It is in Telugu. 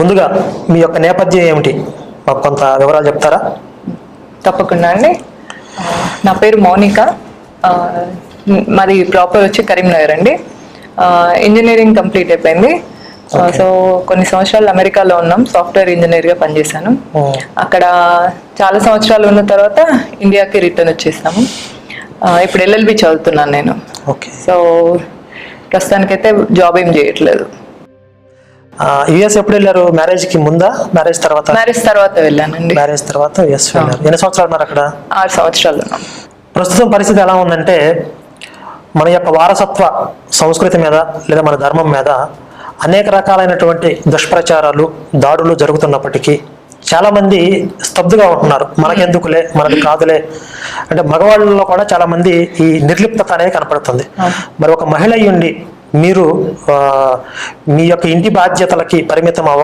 ముందుగా మీ యొక్క నేపథ్యం ఏమిటి? మాకు కొంత వివరాలు చెప్తారా? తప్పకుండా అండి. నా పేరు మౌనిక. మాది ప్రాపర్ వచ్చి కరీంనగర్ అండి. ఇంజనీరింగ్ కంప్లీట్ అయిపోయింది. సో కొన్ని సంవత్సరాలు అమెరికాలో ఉన్నాం. సాఫ్ట్వేర్ ఇంజనీర్గా పనిచేశాను. ఉమ్, అక్కడ చాలా సంవత్సరాలు ఉన్న తర్వాత ఇండియాకి రిటర్న్ వచ్చేసాము. ఇప్పుడు ఎల్ఎల్బి చదువుతున్నాను నేను. ఓకే. సో ప్రస్తుతానికైతే జాబ్ ఏం చేయట్లేదు. యుఎస్ ఎప్పుడు వెళ్ళారు? మ్యారేజ్కి ముందా? మ్యారేజ్ తర్వాత? మ్యారేజ్ తర్వాత వెళ్ళానండి. మ్యారేజ్ తర్వాత యుఎస్ వెళ్ళారు. ఎన్ని సంవత్సరాలు ఉన్నారు అక్కడ? ఆరు సంవత్సరాలు. ప్రస్తుతం పరిస్థితి ఎలా ఉందంటే మన యొక్క వారసత్వ సంస్కృతి మీద లేదా మన ధర్మం మీద అనేక రకాలైనటువంటి దుష్ప్రచారాలు దాడులు జరుగుతున్నప్పటికీ చాలా మంది స్తబ్దుగా ఉంటున్నారు. మనకెందుకులే? మనది కాదులే. అంటే మగవాళ్ళలో కూడా చాలా మంది ఈ నిర్లిప్తత అనేది కనపడుతుంది. మరి ఒక మహిళ అయ్యుండి మీరు మీ యొక్క ఇంటి బాధ్యతలకి పరిమితం అవ